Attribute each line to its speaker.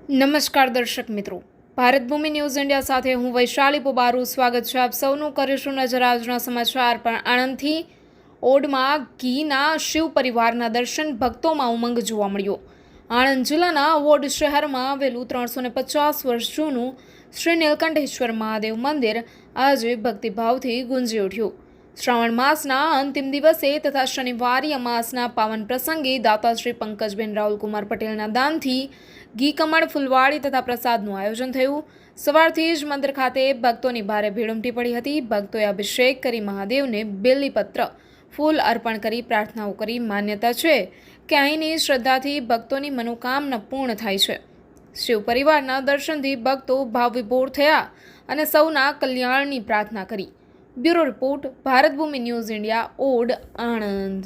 Speaker 1: નમસ્કાર દર્શક મિત્રો. ભારત ભૂમિ ન્યૂઝ ઇન્ડિયા સાથે હું વૈશાલી પોબારુ. સ્વાગત છે આપ સૌનું. કરીશું નજર આજના સમાચાર પણ આણંદથી. ઓડમાં ઘીના શિવ પરિવારના દર્શન ભક્તોમાં ઉમંગ જોવા મળ્યો. આણંદ જિલ્લાના ઓડ શહેરમાં આવેલું ત્રણસો ને પચાસ વર્ષ જૂનું શ્રી નીલકંઠેશ્વર મહાદેવ મંદિર આજે ભક્તિભાવથી ગુંજી ઉઠ્યું. શ્રાવણ માસના અંતિમ દિવસે તથા શનિવારી અમાસના પાવન પ્રસંગે દાતાશ્રી પંકજબેન રાહુલકુમાર પટેલના દાનથી ઘી કમળ ફૂલવાડી તથા પ્રસાદનું આયોજન થયું. સવારથી જ મંદિર ખાતે ભક્તોની ભારે ભીડ ઉમટી પડી હતી. ભક્તોએ અભિષેક કરી મહાદેવને બેલીપત્ર, ફૂલ અર્પણ કરી પ્રાર્થનાઓ કરી. માન્યતા છે કે અહીંની શ્રદ્ધાથી ભક્તોની મનોકામના પૂર્ણ થાય છે. શિવ પરિવારના દર્શનથી ભક્તો ભાવવિભોર થયા અને સૌના કલ્યાણની પ્રાર્થના કરી. Bureau report Bharat Bhoomi news India Od Anand.